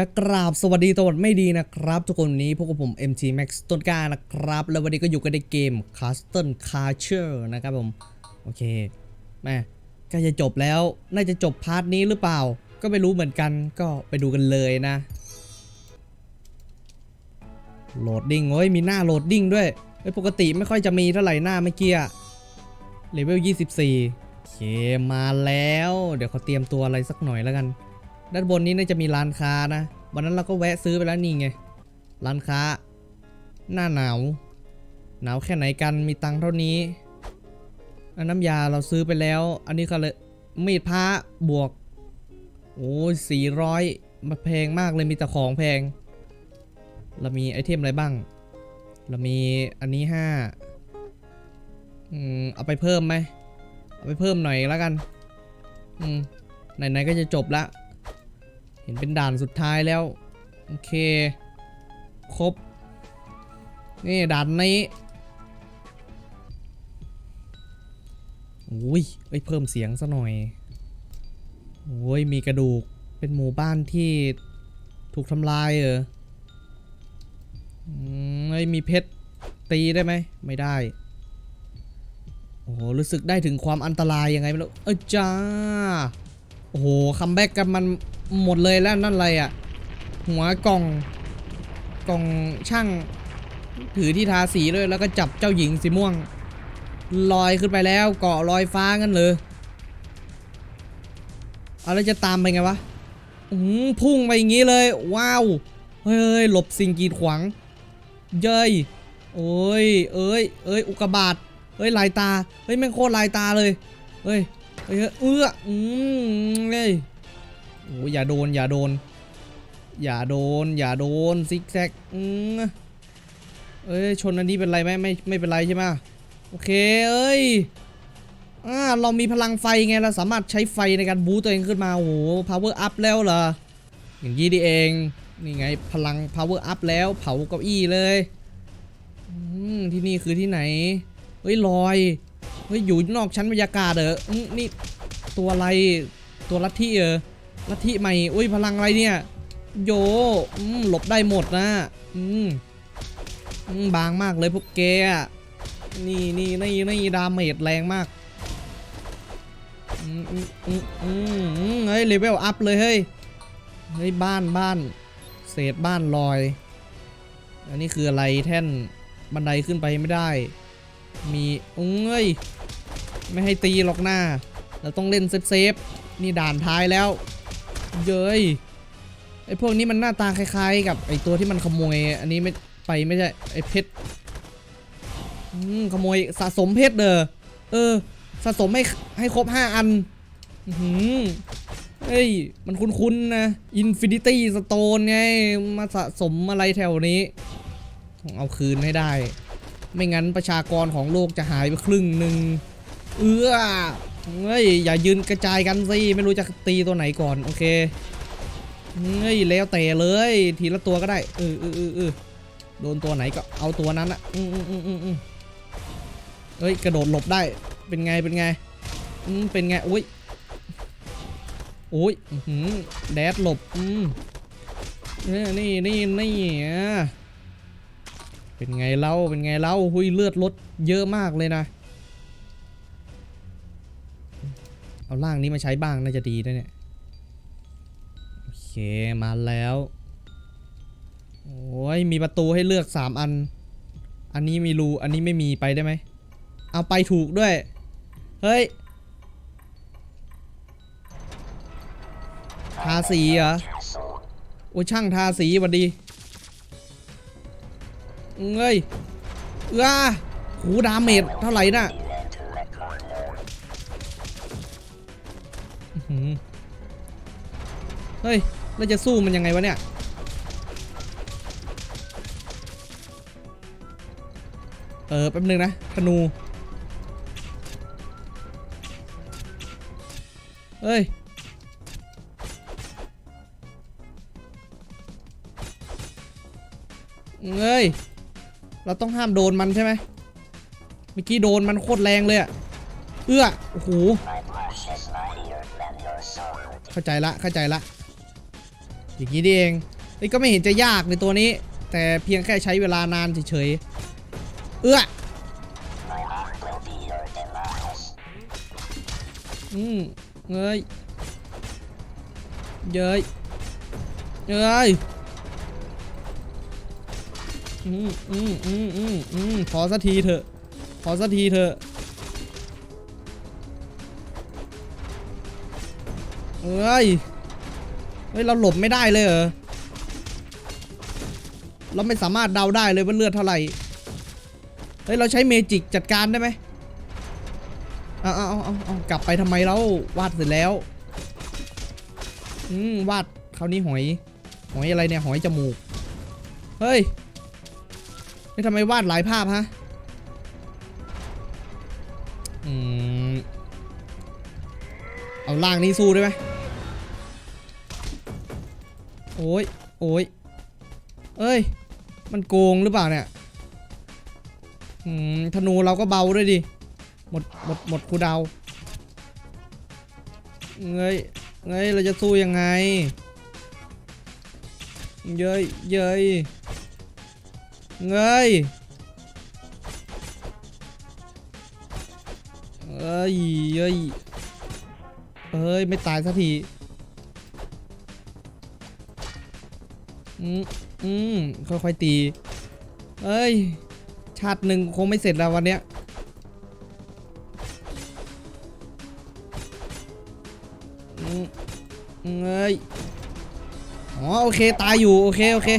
และกราบสวัสดีตวัสไม่ดีนะครับ ทุกคนนี้พวกบผม MT Max ต้นกล้านะครับ แล้ววันนี้ก็อยู่กันในเกม Castle Catcher นะครับผม โอเคแม่ใก็จะจบแล้ว น่าจะจบพาร์ทนี้หรือเปล่า ก็ไม่รู้เหมือนกันก็ไปดูกันเลยนะโหลดดิ้งเฮ้ยมีหน้าโหลดดิ้งด้วยเฮ้ยปกติไม่ค่อยจะมีเท่าไหร่หน้าเมื่อกี้เลเวล24โอเคมาแล้ว เดี๋ยวเขาเตรียมตัวอะไรสักหน่อยแล้วกัน ด้านบนนี้น่าจะมีร้านค้านะวันนั้นเราก็แวะซื้อไปแล้วนี่ไง ร้านค้า หน้าหนาว หนาวแค่ไหนกันมีตังค์เท่านี้อันน้ำยาเราซื้อไปแล้ว อันนี้ก็เลยมีดพระบวก โอ้ยสี่ร้อยมาแพงมากเลยมีแต่ของแพง เรามีไอเทมอะไรบ้าง เรามีอันนี้ห้าอืมเอาไปเพิ่มไหมเอาไปเพิ่มหน่อยแล้วกัน อืมไหนๆก็จะจบละ ห็นเป็นด่านสุดท้ายแล้ว โอเค ครบ นี่ด่านนี้อุ้ยเอ้ยเพิ่มเสียงซะหน่อยโอ้ยมีกระดูก เป็นหมู่บ้านที่ถูกทำลายเหรออืมเอ้ยมีเพชรตีได้ไหม ไม่ได้ โอ้โห รู้สึกได้ถึงความอันตรายยังไงไม่รู้ เอ้ยจ้า โอ้โหคัมแบ็กกันมันหมดเลยแล้วนั่นอะไรอะ่ะ หัวกล่องกล่องช่าง ถือที่ทาสีด้วยแล้วก็จับเจ้าหญิงสีม่วง ลอยขึ้นไปแล้วเกาะลอยฟ้างั้นเลยเอาแล้วจะตามไปไงวะอืมพุ่งไปอย่างนี้เลย ว้าว เฮ้ยหลบสิ่งกีดขวาง เย้ยโอ้ย เอ้ย เอ้ย อุกบาตเฮ้ย ลายตา เฮ้ยแม่งโคตรลายตาเลย เฮ้ย เฮ้ยเอื้ออืมเฮ้ยโอ้ยอย่าโดนอย่าโดน อย่าโดน อย่าโดนซิกแซกอืมเอ้ยชนอันนี้เป็นไรไหมไม่ไม่เป็นไรใช่ไหมโอเคเอ้ยอ่าเรามีพลังไฟไงเราสามารถใช้ไฟในการบูตตัวเองขึ้นมาโอ้โห power up แล้วเหรออย่างนี้ดีเองนี่ไงพลัง power up แล้วเผาเก้าอี้เลยอืมที่นี่คือที่ไหนเฮ้ยลอย เฮ้ยอยู่นอกชั้นบรรยากาศเหรออนี่ตัวอะไรตัวลัทธิเออลัทธิใหม่อุ้ยพลังอะไรเนี่ยโยหลบได้หมดนะอืมบางมากเลยพวกแกอะนี่นี่นี่นี่ดาเมจแรงมากอืมอืมอืมอืมเฮ้ยเลเวลอัพเลยเฮ้ยเฮ้ยบ้านบ้าน เศษบ้านลอย อันนี้คืออะไรแท่นบันไดขึ้นไปไม่ได้ มีอุ้งเอ้ย ไม่ให้ตีหรอกหน้า เราต้องเล่นเซฟเซฟๆนี่ด่านท้ายแล้ว เย้ยไอพวกนี้มันหน้าตาคล้ายๆ กับไอตัวที่มันขโมย อันนี้ไม่ไปไม่ใช่ไอเพชรอืมขโมยสะสมเพชรเด้อเออ สะสมให้ให้ครบ 5 อันอื้อหือเฮ้ย มันคุ้นๆนะ Infinity Stone ไง มาสะสมอะไรแถวนี้ เอาคืนให้ได้ ไม่งั้นประชากรของโลกจะหายไปครึ่งหนึ่ง เอื้อเฮ้ยอย่ายืนกระจายกันสิไม่รู้จะตีตัวไหนก่อนโอเคเฮ้ยแล้วแต่เลย ทีละตัวก็ได้เออเออเออเออโดนตัวไหนก็เอาตัวนั้นอะอืมอืมอืมอืมอืมเฮ้ยกระโดดหลบได้เป็นไงเป็นไงอืมเป็นไงอุ้ยโอ้ยอื้อหือแดดหลบอืมเออนี่นี่นี่อะเป็นไงเล่าเป็นไงเล่าหุยเลือดลดเยอะมากเลยนะ เอาล่างนี้มาใช้บ้างน่าจะดีนะเนี่ย โอเคมาแล้ว โอ้ยมีประตูให้เลือก 3 อัน อันนี้มีรู อันนี้ไม่มีไปได้ไหม เอาไปถูกด้วย เฮ้ยทาสีเหรอ โอ้ช่างทาสีวัดดีเอ้ยเอ้าหูดาเมจเท่าไหร่น่ะ ฮ้ยแล้วจะสู้มันยังไงวะเนี่ย เออแป๊บนึงนะธนู เฮ้ยเอ้ย เราต้องห้ามโดนมันใช่ไหมเมื่อกี้โดนมันโคตรแรงเลยอะเอื้อ โอ้โห เข้าใจละ เข้าใจละ อย่างนี้นี่เองเฮ้ยก็ไม่เห็นจะยากในตัวนี้ แต่เพียงแค่ใช้เวลานานเฉยๆ เอื้ออืมเอ้ยเย้ยเอ้ยอืมอืมอืมอืมอืมขอสักทีเถอะ ขอสักทีเถอะเอ้ย เฮ้ยเราหลบไม่ได้เลยเหรอ เราไม่สามารถเดาได้เลยว่าเลือดเท่าไหร่ เฮ้ยเราใช้เมจิกจัดการได้ไหมเอาเอาเอาเอาอากลับไปทำไมเราวาดเสร็จแล้ว อืมวาดคราวนี้หอย หอยอะไรเนี่ยหอยจมูก เฮ้ยนี่ทำไมวาดหลายภาพฮะ อืม เอาล่างนี้สู้ได้ไหม โอ้ยโอ้ยเอ้ย มันโกงหรือเปล่าเนี่ยอืมธนูเราก็เบาด้วยดิ หมด หมด หมดคูดาวเงยเงยเราจะสู้ยังไง เยยเยยเงยเอ้ยเย้ยเอ้ย ไม่ตายสักที อืมอืมค่อยๆตีเอ้ย ชาติหนึ่งคงไม่เสร็จแล้ววันเนี้ยอืมเอ้ยอ๋อโอเคตายอยู่ โอเค โอเค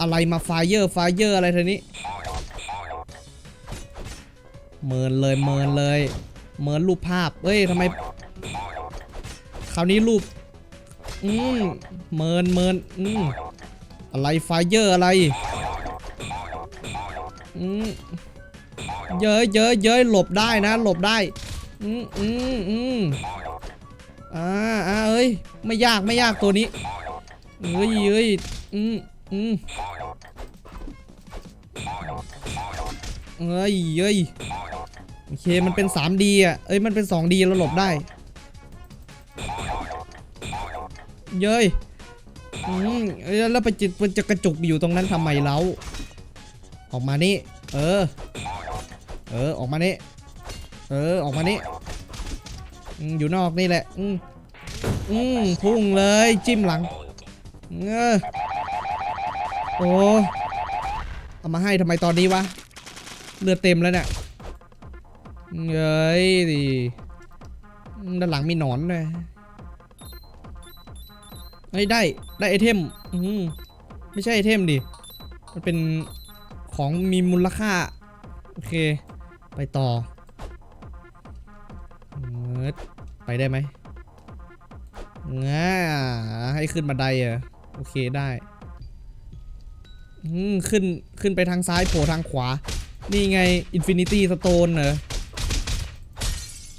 อะไรมาไฟเยอร์ไฟเยอร์อะไรเธอนี้เมินเลยเมินเลย เมินรูปภาพเอ้ยทำไม คราวนี้รูป อืมเมินเมินอืมอะไรไฟเยอร์อะไรอืมเยอะเยอะเยอะหลบได้นะ หลบได้อืมอืมอืมอ่าอ่าเอ้ยไม่ยากไม่ยากตัวนี้เอ้ยเอ้ยอืมอืมเอ้ยเอ้ยโอเคมันเป็น 3D อะเอ้ยมันเป็น 2D แล้วหลบได้ เย้ยอืมแล้วไปจิตมันจะกระจุกอยู่ตรงนั้นทำไมเล้าออกมานี่ เออ เออ ออกมานี่ เออ ออกมานี่อืมอยู่นอกนี่แหละ อืมอืมพุ่งเลย จิ้มหลัง เออ โอ้ เอามาให้ทำไมตอนนี้วะ เลือดเต็มแล้วเนี่ยเย้ยดิด้านหลังมีหนอนด้วย เฮ้ยได้ได้ไอเทมอืมไม่ใช่ไอเทมดิ มันเป็นของมีมูลค่า โอเค ไปต่อเอิร์ดไปได้ไหมง่าให้ขึ้นบันไดเหรอโอเคได้อืมขึ้นขึ้นไปทางซ้ายโผล่ทางขวา นี่ไง Infinity Stone เหรอ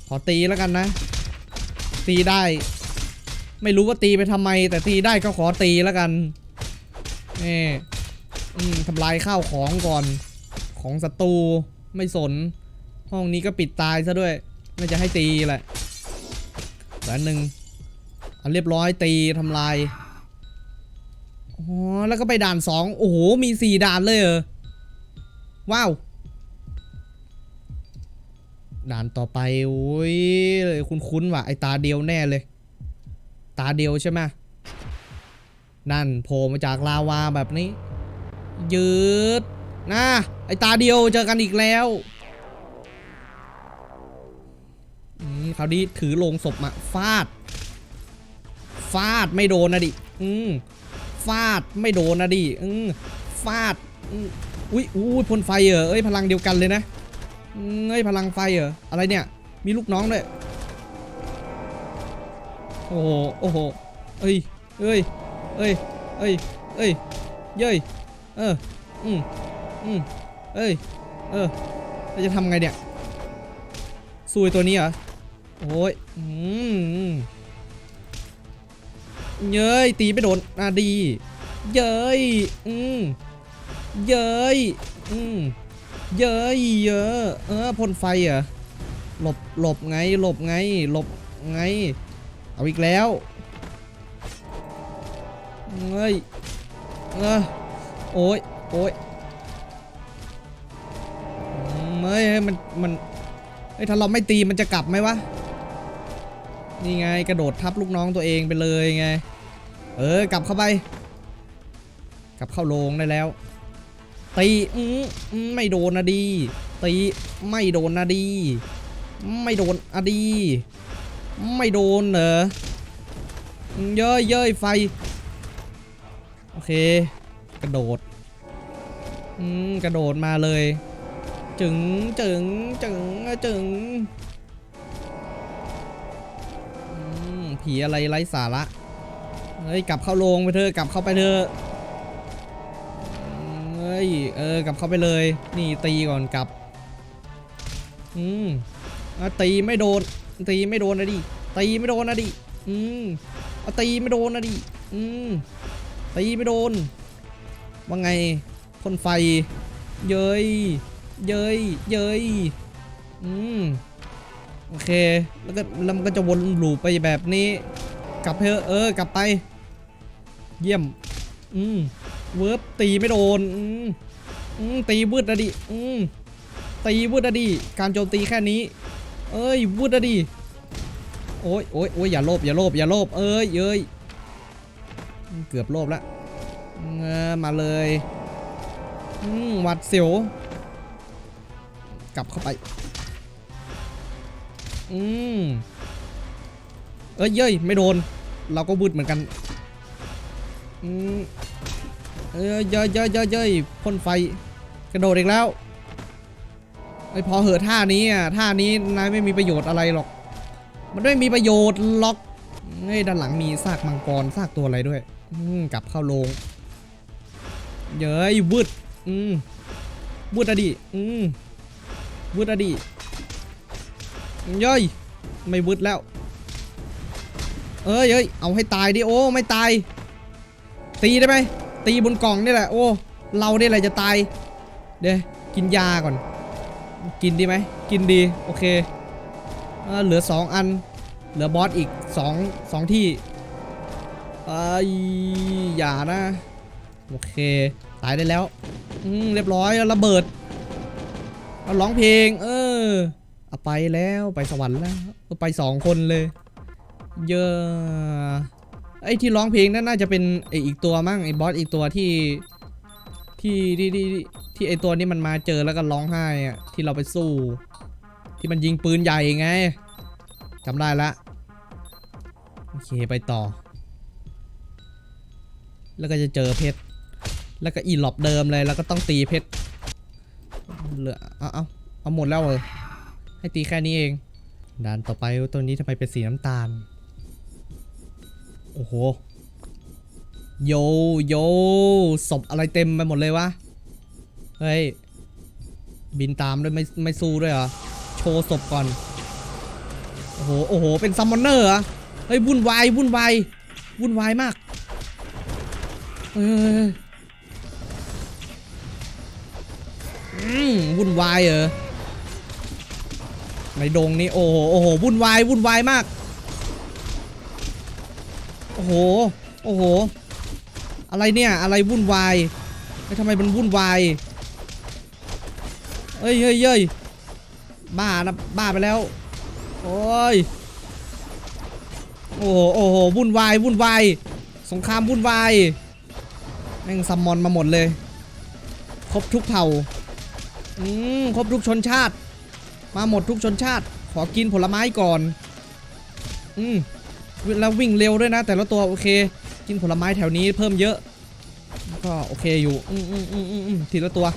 ขอตีแล้วกันนะ ตีได้ ไม่รู้ว่าตีไปทำไม แต่ตีได้ก็ขอตีแล้วกันนี่ทำลายข้าวของก่อน ของศัตรูไม่สน ห้องนี้ก็ปิดตายซะด้วยไม่จะให้ตีแหละแล้วหนึ่งเอาเรียบร้อยตีทำลายอ๋อแล้วก็ไปด่านสองโอ้โหมีสี่ด่านเลยเหรอว้าวด่านต่อไปโอ้ยคุ้นๆว่ะไอตาเดียวแน่เลย ตาเดียวใช่ไหมนั่นโผล่มาจากลาวาแบบนี้ ยืดนะไอตาเดียวเจอกันอีกแล้วคราวนี้ถือลงศพมาฟาด ฟาดไม่โดนนะดิ อืมฟาดไม่โดนนะดิ อืมฟาดอุ้ยอุ้ยพ่นไฟเหรอเอ้ยพลังเดียวกันเลยนะเอ้ยพลังไฟเหรออะไรเนี่ย มีลูกน้องด้วย โอ้โห โอ้โห เอ้ย เอ้ย เอ้ย เอ้ย เอ้ย เย้ย เออ อืมอืมเอ้ย เออเราจะทำไงเนี่ยซุยตัวนี้เหรอ โอ้ย อืมเย้ย ตีไม่โดนอะดี เย้ย อืมเย้ย อืมเย้ย เยอะ เออพ่นไฟเหรอ หลบ หลบไง หลบไง หลบไง เอาอีกแล้วเฮ้ยเออโอ้ยโอ้ยอืมเฮ้ยเฮ้ยมันมันเฮ้ยถ้าเราไม่ตีมันจะกลับไหมวะนี่ไงกระโดดทับลูกน้องตัวเองไปเลยไง เออกลับเข้าไป กลับเข้าโรงได้แล้ว ตีอืมอืมไม่โดนนะดี ตีไม่โดนนะดี ไม่โดนอะดี ไม่โดนเหรออืมเย้ยเย้ยไฟ โอเค กระโดดอืมกระโดดมาเลย จึงจึงจึงจึงผีอะไรไร้สาระเฮ้ยกลับเข้าโรงไปเถอะกลับเข้าไปเถอะเฮ้ยเออกลับเข้าไปเลย นี่ตีก่อนกลับ อืมตีไม่โดน ตีไม่โดนนะดิตีไม่โดนนะดิอืมเอาตีไม่โดนนะดิอืมตีไม่โดนว่าไงพ่นไฟ เย้ยเย้ยเย้ยอืมโอเคแล้วก็แล้วมันก็จะวนลูปไปแบบนี้ กลับเถอะเออกลับไป เยี่ยม อืมเวิร์บตีไม่โดนอืมอืมตีวืดอะดิอืมตีวืดอะดิการโจมตีแค่นี้ เอ้ยวืดอะดิโอ้ยโอ้ยโอ้ยอย่าโลภอย่าโลภอย่าโลภเอ้ยเอ้ยเกือบโลภละมาเลยหวัดเสียวกลับเข้าไป อืมเอ้ยเย้ยไม่โดน เราก็บุดเหมือนกัน อืมเอ้ยเย้ยเย้ยเย้ยเย้ยพ่นไฟ กระโดดอีกแล้ว ไอพอเหอะท่านี้อะท่านี้นายไม่มีประโยชน์อะไรหรอก มันไม่มีประโยชน์หรอกเฮ้ยด้านหลังมีซากมังกรซากตัวอะไรด้วยอืกลับเข้าโรงเย้ยวืดอืมวืดอดิอืมวืดอดิเย้ยไม่วืดแล้ว เอ้ยเอ้ยเอาให้ตายดิโอ้ไม่ตาย ตีได้ไหมตีบนกล่องนี่แหละโอ้เราเนี่ยแหละจะตาย เดี๋ยวกินยาก่อน กินดีไหม กินดี โอเคเอเหลือสองอัน เหลือบอสอีกสองสองที่ไอ้ยอย่านะ โอเค ตายได้แล้ว อืม เรียบร้อยระเบิด เอาร้องเพลง เออเอาไปแล้วไปสวรรค์แล้ว ไปสองคนเลย เยอะไอ้ที่ร้องเพลงนั่นน่าจะเป็นไออีกตัวมั้งไอ้บอสอีกตัวที่ ที่ที่ที่ที่ไอตัวนี้มันมาเจอแล้วก็ร้องไห้อะที่เราไปสู้ ที่มันยิงปืนใหญ่ไงจำได้ละโอเคไปต่อ แล้วก็จะเจอเพชรแล้วก็อีหลอบเดิมเลยแล้วก็ต้องตีเพชรเหลือเอาเอาเอาหมดแล้วเหรอให้ตีแค่นี้เองด่านต่อไปตัวนี้ทำไมเป็นสีน้ำตาล โอ้โห โยโยศพอะไรเต็มไปหมดเลยวะ เฮ้ย บินตามด้วยไม่ไม่สู้ด้วยเหรอ โชว์ศพก่อน โอ้โห โอ้โห เป็นซัมมอนเนอร์เหรอ เฮ้ย วุ่นวาย วุ่นวาย วุ่นวายมากเฮ้ยอืมวุ่นวายเหรอ ในดงนี้โอ้โห โอ้โห วุ่นวาย วุ่นวายมาก โอ้โห โอ้โห อะไรเนี่ยอะไรวุ่นวายทำไมมันวุ่นวายเฮ้ยเฮ้ยเฮ้ยบ้านะบ้าไปแล้วโอ้ยโอ้โหโอ้โหวุ่นวายวุ่นวายสงครามวุ่นวายแม่งซัมมอนมาหมดเลย ครบทุกเผ่าอืมครบทุกชนชาติ มาหมดทุกชนชาติ ขอกินผลไม้ก่อนอืมแล้ววิ่งเร็วด้วยนะ แต่ละตัวโอเค กินผลไม้แถวนี้เพิ่มเยอะ ก็โอเคอยู่อืมอืมอืมอืมทีละตัว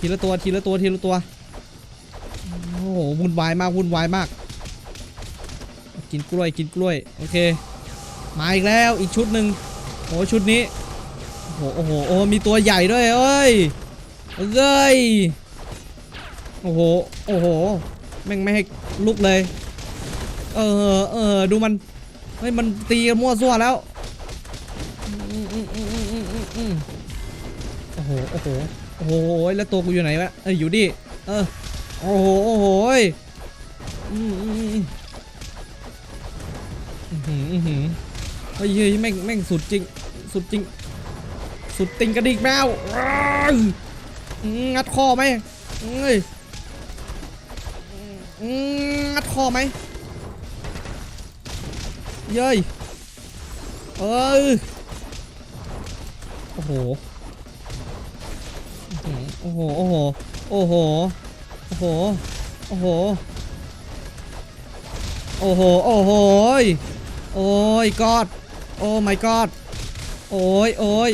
ทีละตัวทีละตัวทีละตัวโอ้โหวุ่นวายมากวุ่นวายมาก กินกล้วยกินกล้วยโอเคมาอีกแล้วอีกชุดหนึ่งโอ้ชุดนี้โอ้โหโอ้โหโอ้มีตัวใหญ่ด้วยเอ้ยเอ้ยโอ้โหโอ้โหแม่งไม่ให้ลุกเลย เออเออดูมันเฮ้ยมันตีกันมั่วซั่วแล้ว โอ้โหโอ้โหแล้วตัวกูอยู่ไหนวะเอ้ยอยู่ดิเออโอ้โหโอ้โหยอืมอืมอืมอืมอืมเฮ้ยเฮ้ยแม่งแม่งสุดจริงสุดจริง สุดติงกระดิกแมวงัดคอไหมเอ้ยงัดคอไหมเย้ยเออโอ้โห โอ้โห โอ้โห โอ้โห โอ้โห โอ้โห โอ้โห โอ้โหยโอ้ยกอด โอ้ my god โอ้ยโอ้ย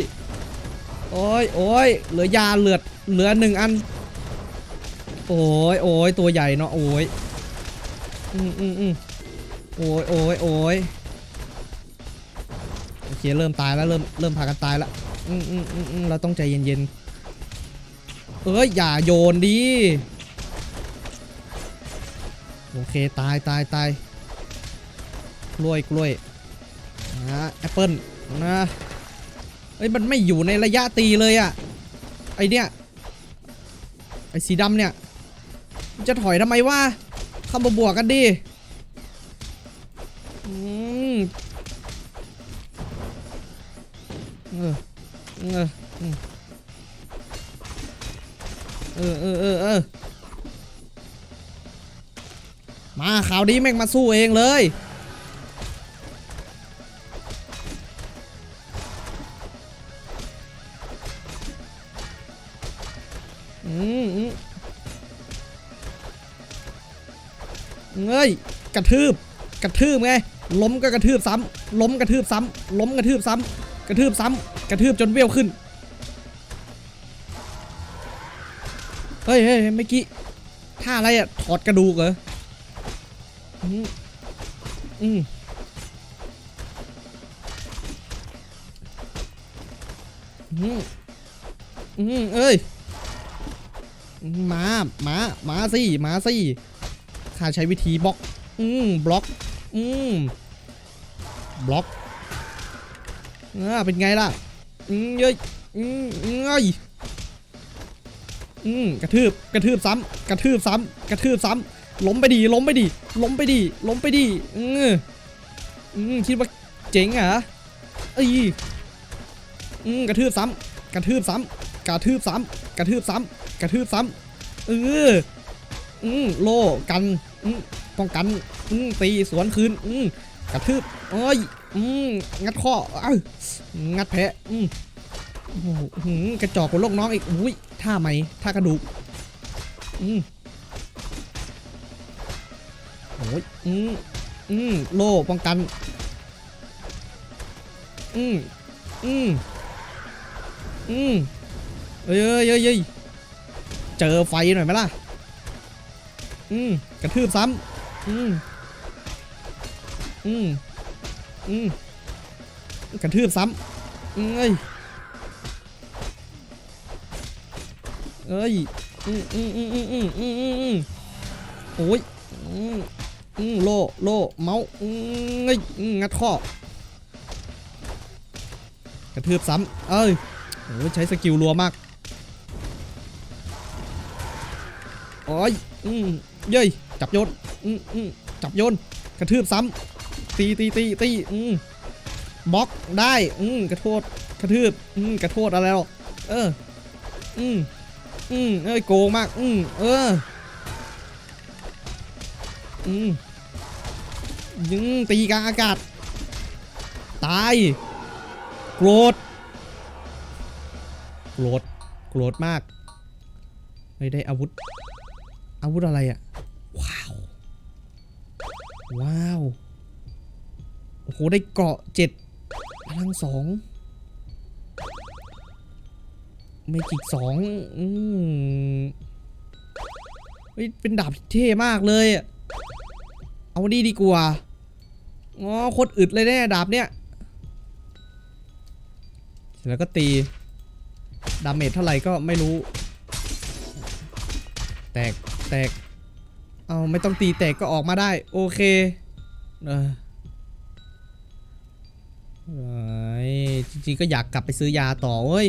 โอ้ยโอ้ยเหลือยาเหลือด เหลือหนึ่งอัน โอ้ยโอ้ยตัวใหญ่เนาะ โอ้ยอืมอืมอืมโอ้ยโอ้ยโอ้ยโอเค เริ่มตายแล้ว เริ่ม เริ่มพากันตายแล้วอืมอืมอืมอืมเราต้องใจเย็นๆ เอ้ยอย่าโยนดิโอเคตายตายตายกล้วยกล้วยนะแอปเปิลนะเอ้ยมันไม่อยู่ในระยะตีเลยอะไอเนี้ยไอสีดำเนี่ย จะถอยทำไมวะเข้ามาบวกกันดิอืมเออเออ เออเออเออเออมาข่าวดีแม่งมาสู้เองเลย อืมอืมเงยกระทืบ กระทืบไง ล้มก็กระทืบซ้ำล้มกระทืบซ้ำล้มกระทืบซ้ำกระทืบซ้ำกระทืบจนเบี้ยวขึ้น เฮ้ยเฮ้ยเมื่อกี้ท่าอะไรอะถอดกระดูกเหรออืมอืมอืมอืมเอ้ยมามามาสิมาสิข้าใช้วิธีบล็อก อืมบล็อก อืมบล็อกอ่าเป็นไงล่ะ อืมเย้ยอืมเอ้ย อืมกระทืบกระทืบซ้ำกระทืบซ้ำกระทืบซ้ำล้มไปดีล้มไปดีล้มไปดีล้มไปดีอืออืมคิดว่าเจ๋งเหรอเอ้ยอืมกระทืบซ้ำกระทืบซ้ำกระทืบซ้ำกระทืบซ้ำกระทืบซ้ำเอออืมโลกันอืมป้องกันอืมตีสวนคืนอืมกระทืบเอ้ยอืมงัดข้อเอ้างัดแผลอืม โอ้โหหือกระจอกกว่าโลกน้องอีกอุ้ยท่าไหมท่ากระดูกอืมโอ้ยอืมอืมโล่ป้องกัน อืมอืมอืมเอ้ยเอ้ยเอ้ยเอ้ยเจอไฟหน่อยไหมล่ะ อืมกระทืบซ้ำอืมอืมอืมกระทืบซ้ำเอ้ย เอ้ยอืมอืมอืมอืมอืมอืมอืมอืมโอ้ยอืมอืมโลโลเมาส์อืมเอ้ยอืมงัดข้อกระทืบซ้ำเอ้ยโอ้ยใช้สกิลรัวมากโอ้ยอืมเย้ยจับโยนอืมอืมจับโยนกระทืบซ้ำตีตีตีตีอืมบล็อกได้อืมกระโทษกระทืบอืมกระโทษอะไรหรอกเอออืม อืมเอ้ยโกงมาก อืมเออ อืมยิงตีกลางอากาศ ตาย โกรธ โกรธ โกรธมากไม่ได้อาวุธ อาวุธอะไรอะว้าว ว้าว โอ้โห ได้เกราะเจ็ดพลังสอง เมจิกสองอืมเฮ้ยเป็นดาบเท่มากเลยเอาดีดีกว่าอ๋อโคตรอึดเลยแน่ดาบเนี้ยเสร็จแล้วก็ตี ดาเมจเท่าไหร่ก็ไม่รู้ แตก แตก เอาไม่ต้องตีแตกก็ออกมาได้ โอเคเออจริงๆก็อยากกลับไปซื้อยาต่อเว้ย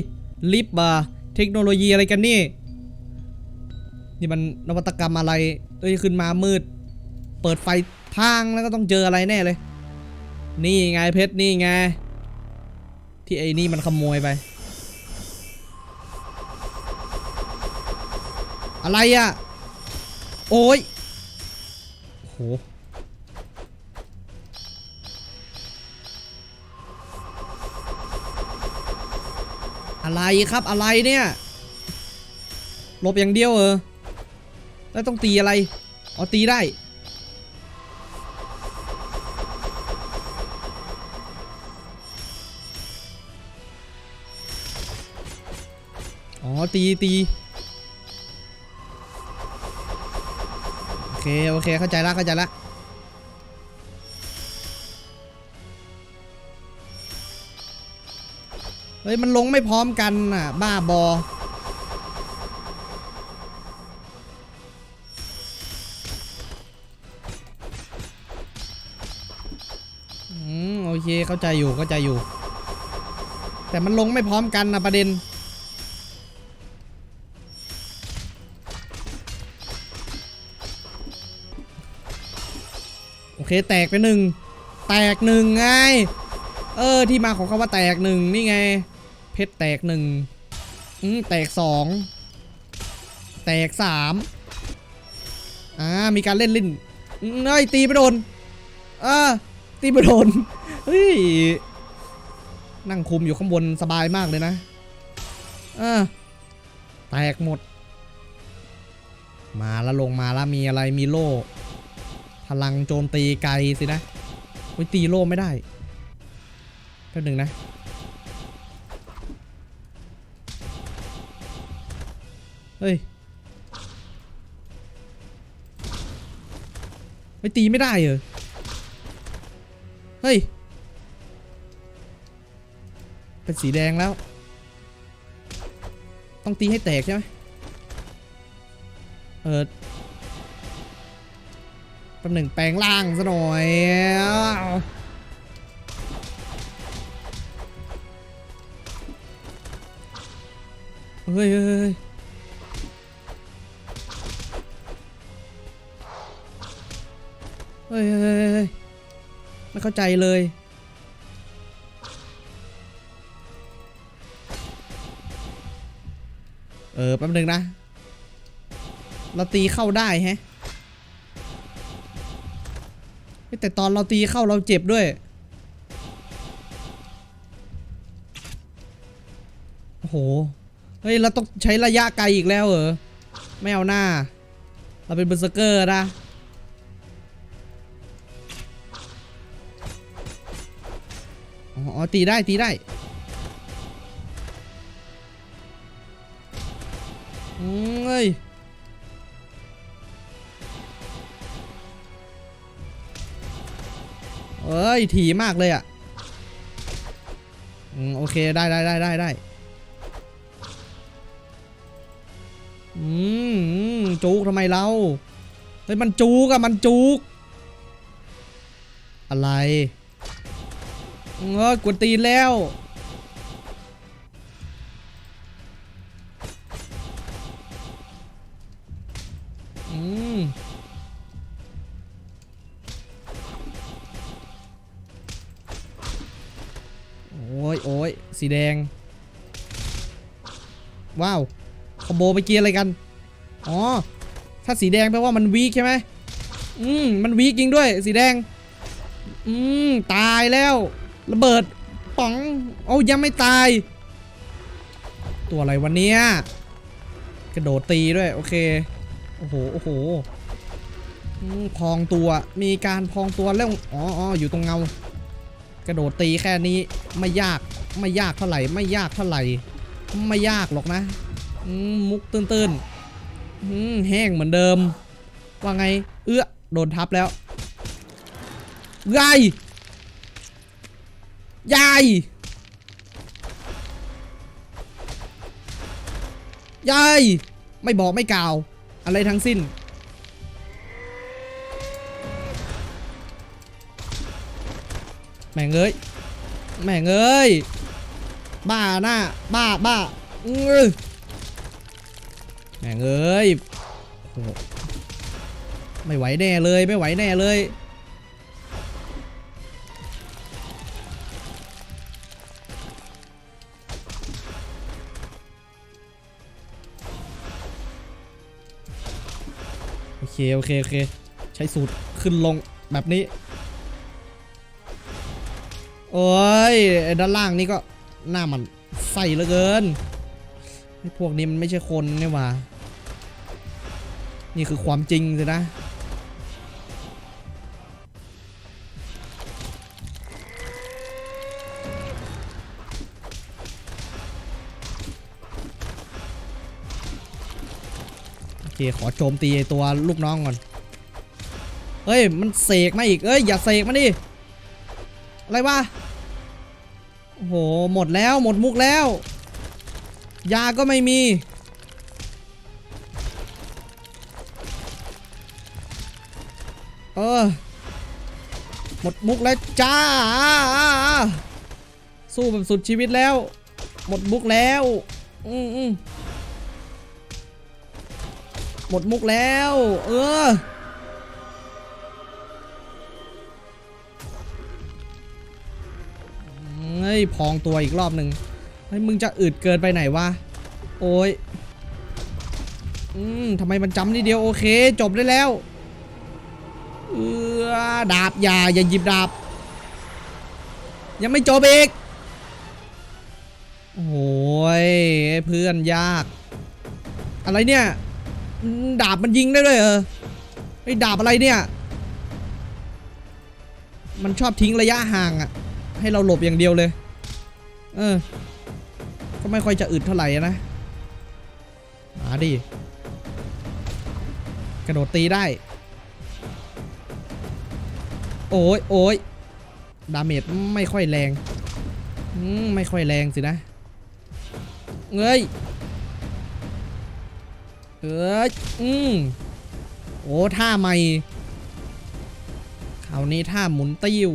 ลิฟต์เทคโนโลยีอะไรกันนี่ นี่มันนวัตกรรมอะไรเอ้ยขึ้นมามืด เปิดไฟพังแล้วก็ต้องเจออะไรแน่เลย นี่ไงเพชรนี่ไง ที่ไอ้นี่มันขโมยไป อะไรอะ่ะ โอ้ยโอ้โห อะไรครับอะไรเนี่ยหลบอย่างเดียวเออแล้วต้องตีอะไรอ๋อตีได้อ๋อตีตีโอเค โอเค เข้าใจละเข้าใจละ เฮ้ยมันลงไม่พร้อมกันน่ะ บ้าบอ อืมโอเคเข้าใจอยู่เข้าใจอยู่ แต่มันลงไม่พร้อมกันนะประเด็น โอเคแตกไปหนึ่ง แตกหนึ่งไง เออที่มาของคำว่าแตกหนึ่งนี่ไง ชรแตกหนึ่งอืมแตกสองแตกสามอ่ามีการเล่นลิ้นอืมเฮ้ยตีไปโดนเออตีไปโดนเฮ้ยนั่งคุมอยู่ข้างบนสบายมากเลยนะเออแตกหมด มาแล้วลงมาแล้วมีอะไรมีโล่พลังโจมตีไกลสินะอุ้ยตีโล่ไม่ได้แป๊บหนึ่งนะ เฮ้ยไม่ตีไม่ได้เหรอ เฮ้ย เป็นสีแดงแล้ว ต้องตีให้แตกใช่ไหมเออแป๊บหนึ่งแปลงร่างซะหน่อยเฮ้ยเฮ้ย เฮ้ยเฮ้ยเฮ้ยไม่เข้าใจเลย เออ แป๊บนึงนะ เราตีเข้าได้แฮะ แต่ตอนเราตีเข้าเราเจ็บด้วย โอ้โห เฮ้ย เราต้องใช้ระยะไกลอีกแล้วเหรอ ไม่เอาหน้า เราเป็นเบอร์เซอร์เกอร์นะ อ๋อตีได้ตีได้เอ้ยเอ้ยถี่มากเลยอะอืมโอเคได้ได้ได้ได้ได้อืมจุกทำไมเราเฮ้ยมันจุกอะมันจุกอะไร เออกดตีนแล้ว อืมโอ้ยโอ้ยสีแดง ว้าวคอมโบไปเกียร์อะไรกัน อ๋อ ถ้าสีแดงแปลว่ามันวีคใช่ไหมอืม มันวีคจริงด้วย สีแดง อืม ตายแล้ว ระเบิดป๋องโอ้ายังไม่ตาย ตัวอะไรวันนี้กระโดดตีด้วย โอเค โอ้โห โอ้โหพองตัว มีการพองตัวแล้วอ๋อออยู่ตรงเงา กระโดดตีแค่นี้ไม่ยาก ไม่ยากเท่าไหร่ ไม่ยากเท่าไหร่ ไม่ยากหรอกนะมุกตื้นๆแห้งเหมือนเดิม ว่าไง เอื้อ โดนทับแล้วยา ยายยายไม่บอกไม่กล่าว อะไรทั้งสิ้น แม่งเอ้ย แม่งเอ้ย บ้าหน้า บ้าบ้าอือแม่งเอ้ย ไม่ไหวแน่เลย ไม่ไหวแน่เลย โอเคโอเค โอเค ใช้สูตรขึ้นลงแบบนี้ โอ้ยด้านล่างนี่ก็หน้ามันใส่เหลือเกินพวกนี้มันไม่ใช่คนนี่หว่า นี่คือความจริงสินะ ขอโจมตีตัวลูกน้องก่อน เฮ้ย มันเสกมาอีก เอ้ย อย่าเสกมาดิ อะไรวะ โอ้โห หมดแล้ว หมดมุกแล้ว ยาก็ไม่มี เออ หมดมุกแล้วจ้า สู้แบบสุดชีวิตแล้ว หมดมุกแล้ว อืมอืม หมดมุกแล้ว เออ เฮ้ย พองตัวอีกรอบหนึ่งเฮ้ย มึงจะอึดเกินไปไหนวะ โอ้ย อืมทำไมมันจำนิดเดียว โอเค จบได้แล้ว เออ ดาบอย่า อย่าหยิบดาบ ยังไม่จบอีก โอ้ย เพื่อนยาก อะไรเนี่ย ดาบมันยิงได้ด้วยเหรอไอ้ดาบอะไรเนี่ย มันชอบทิ้งระยะห่างอะให้เราหลบอย่างเดียวเลย เออ ก็ไม่ค่อยจะอึดเท่าไหร่นะมาดิกระโดดตีได้ โอ้ยโอ้ยดาเมจไม่ค่อยแรงอืมไม่ค่อยแรงสินะ เงย เอ้ยอืมโอ้ท่าใหม่คราวนี้ท่าหมุนติ้ว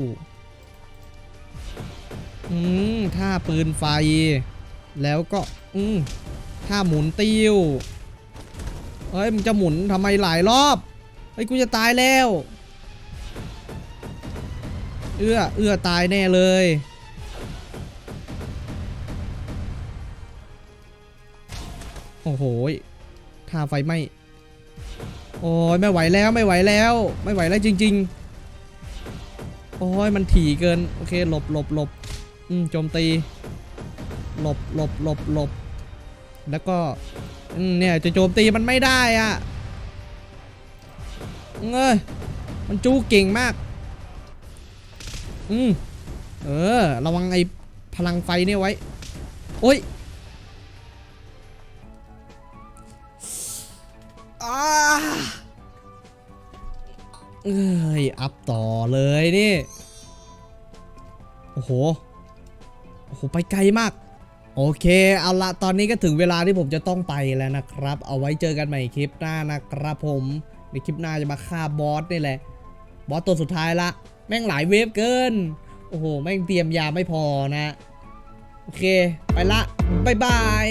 อืมท่าปืนไฟ แล้วก็ อืมท่าหมุนติ้วเฮ้ยมึงจะหมุนทำไมหลายรอบเฮ้ยกูจะตายแล้ว เอื้อเอื้อตายแน่เลยโอ้โห ท่าไฟไหมโอ้ยไม่ไหวแล้วไม่ไหวแล้ว ไม่ไหวแล้วจริง ๆ โอ้ยมันถี่เกิน โอเคหลบหลบหลบอืมโจมตี หลบหลบหลบหลบแล้วก็อืมเนี่ยจะโจมตีมันไม่ได้อะเอ้ยมันจู้เก่งมาก อืมเออ ระวังไอ้พลังไฟเนี่ยไว้ โอ้ย เอ้ย อัพต่อเลยนี่ โอ้โห โอ้โห ไปไกลมาก โอเค เอาละตอนนี้ก็ถึงเวลาที่ผมจะต้องไปแล้วนะครับ เอาไว้เจอกันใหม่คลิปหน้านะครับผม ในคลิปหน้าจะมาฆ่าบอสนี่แหละ บอสตัวสุดท้ายละ แม่งหลายเวฟเกิน โอ้โห แม่งเตรียมยาไม่พอนะ โอเค ไปละ บ๊ายบาย